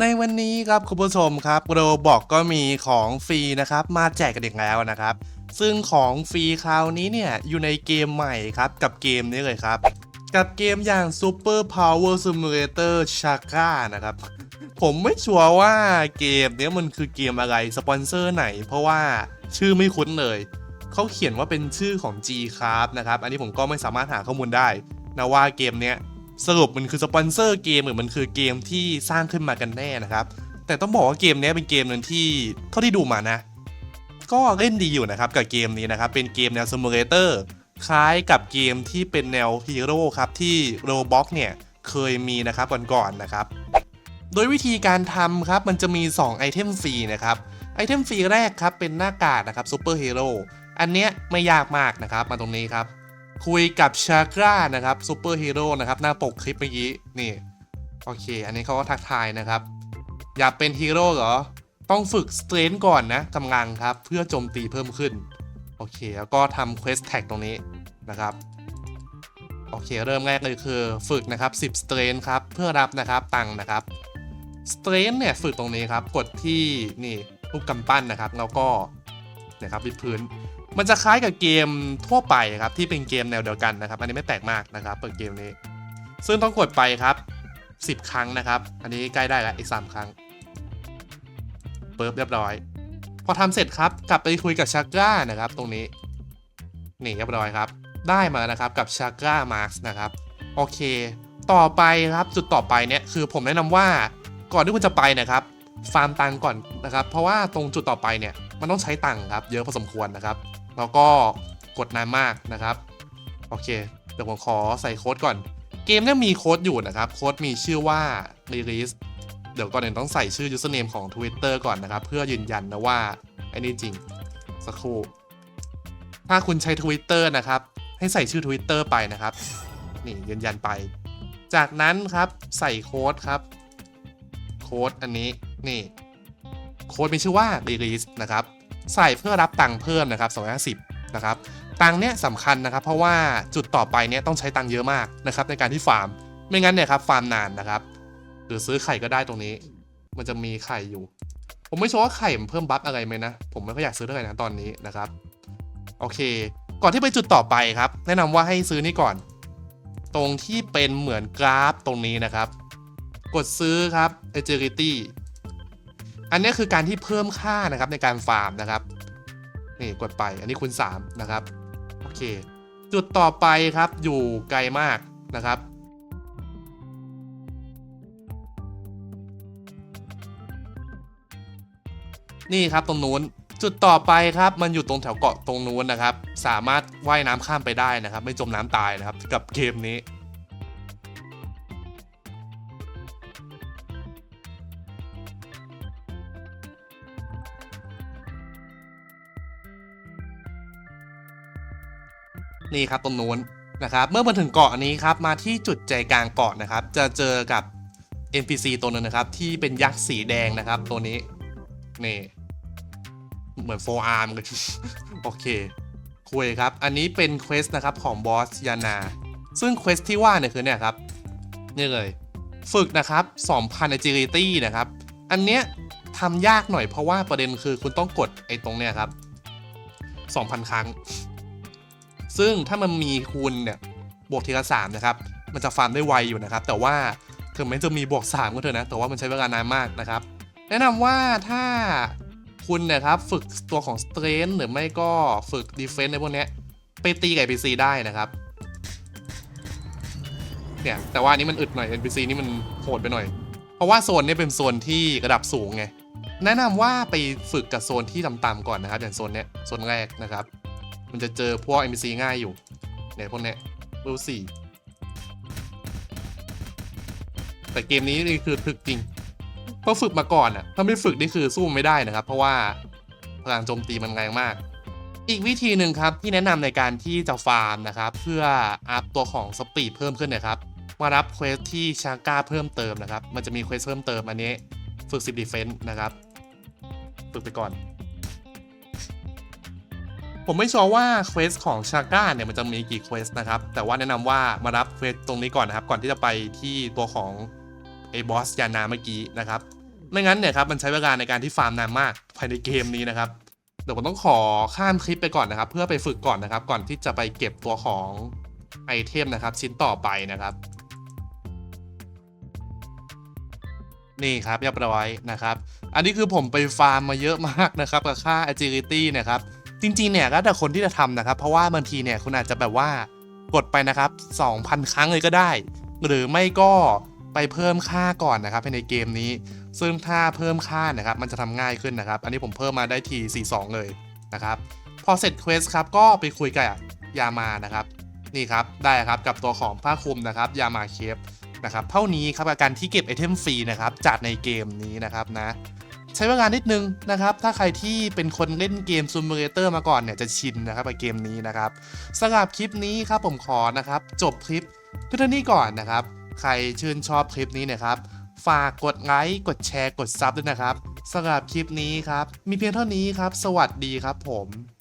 ในวันนี้ครับคุณผู้ชมครับโรบอกก็มีของฟรีนะครับ มาแจกกันอีกแล้วนะครับ ซึ่งของฟรีคราวนี้เนี่ยอยู่ในเกมใหม่ครับกับเกมนี้เลยครับ กับเกมอย่าง Super Power Simulator Chaka นะครับ ผมไม่ชัวร์ว่าเกมนี้มันคือเกมอะไรสปอนเซอร์ไหน เพราะว่าชื่อไม่คุ้นเลยเขาเขียนว่าเป็นชื่อของ G Craft นะครับ อันนี้ผมก็ไม่สามารถหาข้อมูลได้นะว่าเกมเนี้ย สรุปมันคือสปอนเซอร์เกมหรือมันคือเกมที่สร้างขึ้นมากันแน่นะครับ แต่ต้องบอกว่าเกมนี้เป็นเกมหนึ่งที่เท่าที่ดูมานะ ก็เล่นดีอยู่นะครับกับเกมนี้นะครับ เป็นเกมแนวซิมูเลเตอร์คล้ายกับเกมที่เป็นแนวฮีโร่ครับที่ Roblox เนี่ยเคยมีนะครับก่อนๆนะครับ โดยวิธีการทำครับมันจะมี 2 ไอเทมฟรีนะครับไอเทมฟรีแรกครับเป็นหน้ากากนะครับซูเปอร์ฮีโร่อันเนี้ยไม่ยากมากนะครับมาตรงนี้ครับ คุยกับชากรานะครับซูเปอร์ฮีโร่นะครับหน้าปกคลิปเมื่อกี้นี่โอเค อันนี้เขาก็ทักทายนะครับ อยากเป็นฮีโร่เหรอ ต้องฝึกสเตรนก่อนนะกำลังครับ เพื่อโจมตีเพิ่มขึ้น โอเค แล้วก็ทำเควสแท็กตรงนี้นะครับ โอเค เริ่มแรกเลยคือฝึกนะครับ 10สเตรนครับ เพื่อรับนะครับ ตังค์นะครับสเตรนเนี่ยฝึกตรงนี้ครับ กดที่นี่รูปกำปั้นนะครับ แล้วก็นี่ยครับวิดพื้น มันจะคล้ายกับเกมทั่วไปครับที่เป็นเกมแนวเดียวกันนะครับ อันนี้ไม่แปลกมากนะครับ เปิดเกมนี้ ซึ่งต้องกดไปครับ 10 ครั้งนะครับ อันนี้ใกล้ได้แล้วอีก 3 ครั้งเปิบเรียบร้อย พอทำเสร็จครับกลับไปคุยกับชากรานะครับ ตรงนี้นี่เรียบร้อยครับ ได้มาแล้วนะครับกับชากรามาร์กนะครับโอเค ต่อไปครับจุดต่อไปเนี่ยคือผมแนะนำว่าก่อนที่คุณจะไปนะครับฟาร์มตังก่อนนะครับ เพราะว่าตรงจุดต่อไปเนี่ยมันต้องใช้ตังครับ เยอะพอสมควรนะครับ แล้วก็กดนานมากนะครับ โอเค เดี๋ยวผมขอใส่โค้ดก่อน เกมเนี่ยมีโค้ดอยู่นะครับ โค้ดมีชื่อว่า release เดี๋ยวก่อนอื่นต้องใส่ชื่อ username ของ Twitter ก่อนนะครับ เพื่อยืนยันนะว่าไอ้นี่จริง สักครู่ ถ้าคุณใช้ Twitter นะครับ ให้ใส่ชื่อ Twitter ไปนะครับ นี่ยืนยันไป จากนั้นครับใส่โค้ดครับ โค้ดอันนี้ นี่ โค้ดมีชื่อว่า release นะครับ ใส่เพื่อรับตังค์เพิ่มนะครับ 250 นะครับ ตังค์เนี้ยสำคัญนะครับ เพราะว่าจุดต่อไปเนี้ยต้องใช้ตังค์เยอะมากนะครับในการที่ฟาร์ม ไม่งั้นเนี่ยครับฟาร์มนานนะครับ หรือซื้อไข่ก็ได้ตรงนี้ มันจะมีไข่อยู่ ผมไม่ชัวร์ว่าไข่มันเพิ่มบัฟอะไรไหมนะ ผมไม่ค่อยอยากซื้อเท่าไหร่นะตอนนี้นะครับ โอเค ก่อนที่ไปจุดต่อไปครับ แนะนำว่าให้ซื้อนี่ก่อน ตรงที่เป็นเหมือนกราฟตรงนี้นะครับ กดซื้อครับ agility อันนี้คือการที่เพิ่มค่านะครับในการฟาร์มนะครับนี่กดไปอันนี้คูณ3นะครับโอเค จุดต่อไปครับอยู่ไกลมากนะครับ นี่ครับตรงนู้นจุดต่อไปครับมันอยู่ตรงแถวเกาะตรงนู้นนะครับ สามารถว่ายน้ำข้ามไปได้นะครับ ไม่จมน้ำตายนะครับ กับเกมนี้ นี่ครับตรงนู้นนะครับเมื่อมาถึงเกาะนี้ครับมาที่จุดใจกลางเกาะนะครับ จะเจอกับ NPC ตัวหนึงนะครับ ที่เป็นยักษ์สีแดงนะครับ ตัวนี้นี่เหมือนโฟอาร์มเลยโอเคคุยครับ อันนี้เป็นเควสนะครับของบอสยานา ซึ่งเควสที่ว่าเนี่ยคือเนี่ยครับนี่เลย ฝึกนะครับ 2,000 agility นะครับ อันเนี้ยทำยากหน่อยเพราะว่าประเด็นคือคุณต้องกดไอ้ตรงเนี้ยครับ 2,000 ครั้ง ซึ่งถ้ามันมีคูณเนี่ยบวกทีละสามนะครับ มันจะฟาร์มได้ไวอยู่นะครับ แต่ว่าถึงแม้จะมีบวก3ก็เถอะนะ แต่ว่ามันใช้เวลานานมากนะครับ แนะนำว่าถ้าคุณเนะครับฝึกตัวของ Strength หรือไม่ก็ฝึก Defense ในพวกนี้ไปตีกับ NPC ได้นะครับเนี่ยแต่ว่านี้มันอึดหน่อย NPC นี่มันโหดไปหน่อย เพราะว่าโซนนี้เป็นโซนที่ระดับสูงไง แนะนำว่าไปฝึกกับโซนที่ต่ำๆก่อนนะครับอย่างโซนเนี้ยโซนแรกนะครับ มันจะเจอพวก NPC ง่ายอยู่เนี่ยพวกเนี้ยรูสี่แต่เกมนี้นี่คือถึกจริงเพราะฝึกมาก่อนอะถ้าไม่ฝึกนี่คือสู้ไม่ได้นะครับ เพราะว่าพลังโจมตีมันแรงมาก อีกวิธีหนึ่งครับที่แนะนำในการที่จะฟาร์มนะครับ เพื่ออัพตัวของสปีดเพิ่มขึ้นนะครับมารับเควสที่ชาก้าเพิ่มเติมนะครับ มันจะมีเควสเพิ่มเติมอันนี้ ฝึก10 defense นะครับ ฝึกไปก่อน ผมไม่ชัวร์ว่าเควสของชาก้าเนี่ยมันจะมีกี่เควสนะครับ แต่ว่าแนะนำว่ามารับเควสตรงนี้ก่อนนะครับ ก่อนที่จะไปที่ตัวของไอ้บอสยานาเมื่อกี้นะครับไม่งั้นเนี่ยครับมันใช้เวลาในการที่ฟาร์มนานมากภายในเกมนี้นะครับเดี๋ยวผมต้องขอข้ามคลิปไปก่อนนะครับ เพื่อไปฝึกก่อนนะครับ ก่อนที่จะไปเก็บตัวของไอเทมนะครับ ชิ้นต่อไปนะครับ นี่ครับเรียบร้อยนะครับ อันนี้คือผมไปฟาร์มมาเยอะมากนะครับกับค่า agility เนะครับ จริงๆเนี่ยก็แต่คนที่จะทำนะครับ เพราะว่าบางทีเนี่ยคุณอาจจะแบบว่ากดไปนะครับ 2,000 ครั้งเลยก็ได้ หรือไม่ก็ไปเพิ่มค่าก่อนนะครับภายในเกมนี้ ซึ่งถ้าเพิ่มค่านะครับ มันจะทำง่ายขึ้นนะครับ อันนี้ผมเพิ่มมาได้ที 42 เลยนะครับ พอเสร็จเควสครับก็ไปคุยกับยามานะครับ นี่ครับได้ครับกับตัวของผ้าคลุมนะครับยามาเคฟนะครับเท่านี้ครับกับการที่เก็บไอเทมฟรีนะครับจากในเกมนี้นะครับนะ ใช้เวลานิดนึงนะครับ ถ้าใครที่เป็นคนเล่นเกมซูม u l เตอร์มาก่อนเนี่ยจะชินนะครับกับเกมนี้นะครับสำหรับคลิปนี้ครับผมขอนะครับจบคลิปเพียงเท่านี้ก่อนนะครับ ใครชื่นชอบคลิปนี้เนะครับ ฝากกดไลค์กดแชร์กดซับด้วยนะครับสำหรับคลิปนี้ครับมีเพียงเท่านี้ครับ สวัสดีครับผม